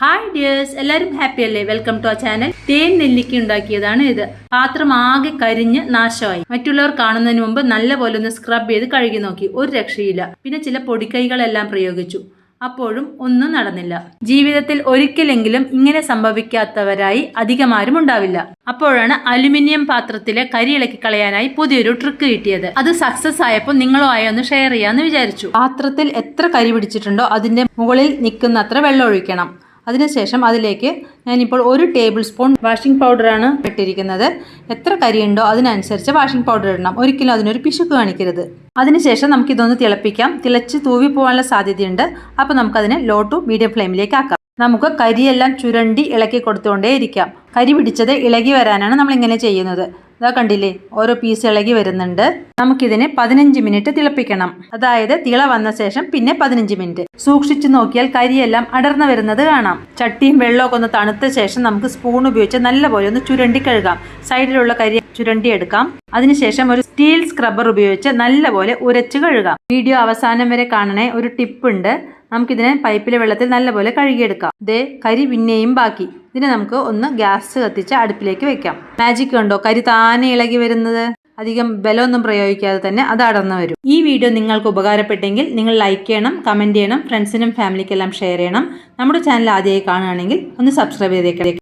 Hi dears എല്ലാവരും happy അല്ലേ? Welcome to ആ ചാനൽ തേൻ നെല്ലിക്ക ഉണ്ടാക്കിയതാണ് ഇത്. പാത്രം ആകെ കരിഞ്ഞ് നാശമായി. മറ്റുള്ളവർ കാണുന്നതിന് മുമ്പ് നല്ലപോലെ ഒന്ന് സ്ക്രബ് ചെയ്ത് കഴുകി നോക്കി. ഒരു രക്ഷയില്ല. പിന്നെ ചില പൊടിക്കൈകളെല്ലാം പ്രയോഗിച്ചു. അപ്പോഴും ഒന്നും നടന്നില്ല. ജീവിതത്തിൽ ഒരിക്കലെങ്കിലും ഇങ്ങനെ സംഭവിക്കാത്തവരായി അധികമാരും ഉണ്ടാവില്ല. അപ്പോഴാണ് അലുമിനിയം പാത്രത്തിലെ കരി ഇളക്കി കളയാനായി പുതിയൊരു ട്രിക്ക് കിട്ടിയത്. അത് സക്സസ് ആയപ്പോൾ നിങ്ങളുമായി ഒന്ന് ഷെയർ ചെയ്യാന്ന് വിചാരിച്ചു. പാത്രത്തിൽ എത്ര കരി പിടിച്ചിട്ടുണ്ടോ അതിന്റെ മുകളിൽ നിൽക്കുന്നത്ര വെള്ളം ഒഴിക്കണം. അതിനുശേഷം അതിലേക്ക് ഞാനിപ്പോൾ ഒരു ടേബിൾ സ്പൂൺ വാഷിംഗ് പൗഡറാണ് ഇട്ടിരിക്കുന്നത്. എത്ര കരിയുണ്ടോ അതിനനുസരിച്ച് വാഷിംഗ് പൗഡർ ഇടണം. ഒരിക്കലും അതിനൊരു പിശുക്ക് കാണിക്കരുത്. അതിനുശേഷം നമുക്കിതൊന്ന് തിളപ്പിക്കാം. തിളച്ച് തൂവി പോകാനുള്ള സാധ്യതയുണ്ട്. അപ്പോൾ നമുക്കതിനെ ലോ ടു മീഡിയം ഫ്ലെയിമിലേക്ക് ആക്കാം. നമുക്ക് കരിയെല്ലാം ചുരണ്ടി ഇളക്കി കൊടുത്തുകൊണ്ടേയിരിക്കാം. കരി പിടിച്ചത് ഇളകി വരാനാണ് നമ്മൾ ഇങ്ങനെ ചെയ്യുന്നത്. ഇതാ കണ്ടില്ലേ? ഓരോ പീസ് ഇളകി വരുന്നുണ്ട്. നമുക്കിതിനെ പതിനഞ്ച് മിനിറ്റ് തിളപ്പിക്കണം. അതായത് തിള വന്ന ശേഷം പിന്നെ പതിനഞ്ച് മിനിറ്റ് സൂക്ഷിച്ചു നോക്കിയാൽ കരിയെല്ലാം അടർന്നു വരുന്നത് കാണാം. ചട്ടിയും വെള്ളമൊക്കെ ഒന്ന് തണുത്ത ശേഷം നമുക്ക് സ്പൂൺ ഉപയോഗിച്ച് നല്ലപോലെ ഒന്ന് ചുരണ്ടി കഴുകാം. സൈഡിലുള്ള കരി ചുരണ്ടി എടുക്കാം. അതിനുശേഷം ഒരു സ്റ്റീൽ സ്ക്രബ്ബർ ഉപയോഗിച്ച് നല്ലപോലെ ഉരച്ച് കഴുകാം. വീഡിയോ അവസാനം വരെ കാണണേ ഒരു ടിപ്പ് ഉണ്ട്. നമുക്കിതിനെ പൈപ്പിലെ വെള്ളത്തിൽ നല്ലപോലെ കഴുകിയെടുക്കാം. ദേ കരി പിന്നെയും ബാക്കി. ഇതിനെ നമുക്ക് ഒന്ന് ഗ്യാസ് കത്തിച്ച് അടുപ്പിലേക്ക് വെക്കാം. മാജിക് കണ്ടോ കരി താനെ ഇളകി വരുന്നത്. അധികം ബലമൊന്നും പ്രയോഗിക്കാതെ തന്നെ അത് അടർന്നു വരും. ഈ വീഡിയോ നിങ്ങൾക്ക് ഉപകാരപ്പെട്ടെങ്കിൽ നിങ്ങൾ ലൈക്ക് ചെയ്യണം കമന്റ് ചെയ്യണം ഫ്രണ്ട്സിനും ഫാമിലിക്കെല്ലാം ഷെയർ ചെയ്യണം. നമ്മുടെ ചാനൽ ആദ്യമായി കാണുകയാണെങ്കിൽ ഒന്ന് സബ്സ്ക്രൈബ് ചെയ്തേക്കണേ